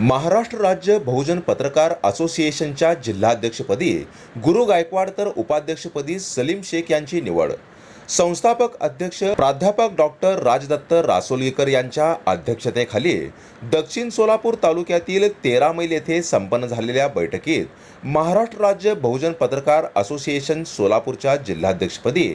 महाराष्ट्र राज्य बहुजन पत्रकार असोसिएशनच्या जिल्हाध्यक्षपदी गुरु गायकवाड तर उपाध्यक्षपदी सलीम शेख यांची निवड. संस्थापक अध्यक्ष प्राध्यापक डॉक्टर राजदत्त रासोलीकर यांच्या अध्यक्षतेखाली दक्षिण सोलापूर तालुक्यातील तेरा मैल येथे संपन्न झालेल्या बैठकीत महाराष्ट्र राज्य बहुजन पत्रकार असोसिएशन सोलापूरच्या जिल्हाध्यक्षपदी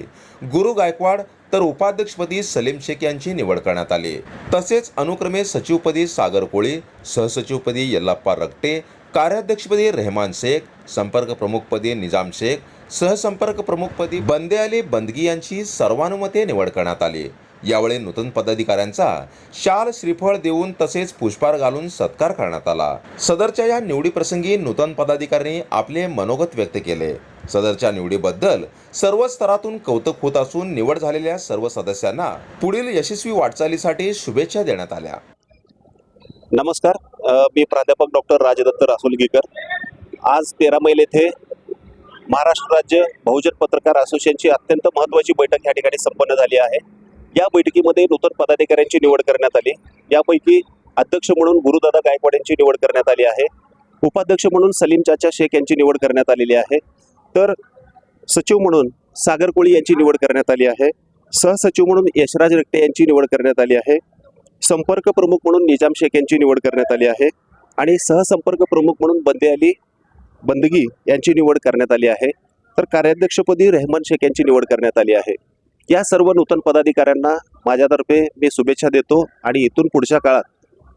गुरु गायकवाड तर उपाध्यक्षपदी सलीम शेख यांची निवड करण्यात आली. तसेच अनुक्रमे सचिवपदी सागर कोळी सहसचिवपदी यल्लाप्पा रगटे कार्याध्यक्षपदी रेहमान शेख संपर्क प्रमुखपदी निजाम शेख सहसंपर्क प्रमुखपदी बंदे अली बंदगी यांची सर्वानुमते निवड करण्यात आली. यावेळी नूतन पदाधिकाऱ्यांचा शाल श्रीफळ देऊन तसेच पुष्पार घालून सत्कार करण्यात आला. सदरच्या या निवडीप्रसंगी नूतन पदाधिकाऱ्यांनी आपले मनोगत व्यक्त केले. सदरच्या निवडीबद्दल सर्व स्तरातून कौतुक होत असून निवड झालेल्या सर्व सदस्यांना पुढील यशस्वी वाटचालीसाठी शुभेच्छा देण्यात आल्या. नमस्कार. मी प्राध्यापक डॉक्टर राजदत्त रासुलगीकर. आज तेरा मैल येथे महाराष्ट्र राज्य बहुजन पत्रकार असोसिएशनची अत्यंत महत्त्वाची बैठक या ठिकाणी संपन्न झाली आहे. या बैठकीमध्ये नूतन पदाधिकाऱ्यांची निवड करण्यात आली. यापैकी अध्यक्ष म्हणून गुरुदादा गायकवाड यांची निवड करण्यात आली आहे. उपाध्यक्ष म्हणून सलीम चाचा शेख यांची निवड करण्यात आलेली आहे. तर सचिव म्हणून सागर कोळी यांची निवड करण्यात आली आहे. सहसचिव म्हणून यशराज रक्टे यांची निवड करण्यात आली आहे. संपर्क प्रमुख म्हणून निजाम शेख यांची निवड करण्यात आली आहे. आणि सहसंपर्क प्रमुख म्हणून बंदे अली बंदगी यांची निवड करण्यात आली आहे. तर कार्याध्यक्षपदी रेहमान शेख यांची निवड करण्यात आली आहे. या सर्व नूतन पदाधिकाऱ्यांना माझ्यातर्फे मी शुभेच्छा देतो आणि इथून पुढच्या काळात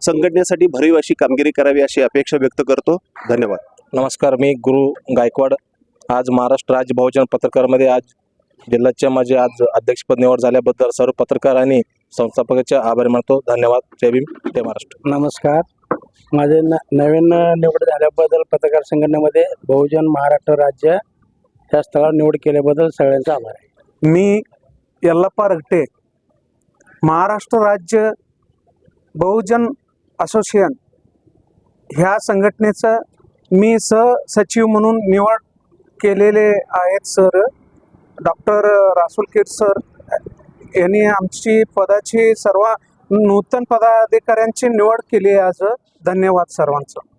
संघटनेसाठी भरीव अशी कामगिरी करावी अशी अपेक्षा व्यक्त करतो. धन्यवाद. नमस्कार मी गुरु गायकवाड. आज महाराष्ट्र राज्य बहुजन पत्रकारमध्ये आज जिल्ह्याचे माझे आज अध्यक्षपद निवड झाल्याबद्दल सर्व पत्रकार आणि संस्थापकाचे आभार मानतो. धन्यवाद. जय भीम. जय महाराष्ट्र. नमस्कार. माझे न नवीन निवड झाल्याबद्दल पत्रकार संघटनेमध्ये बहुजन महाराष्ट्र राज्य या स्थळावर निवड केल्याबद्दल सगळ्यांचा आभार आहे. मी यल्लप्पा रगटे महाराष्ट्र राज्य बहुजन असोसिएशन ह्या संघटनेचं मी सहसचिव म्हणून निवड केलेले आहेत sir. Doctor Rasul Kit sir यांनी आमची पदाची सर्व नूतन पदाधिकाऱ्यांची निवड केली आहे आज. धन्यवाद सर्वांचं.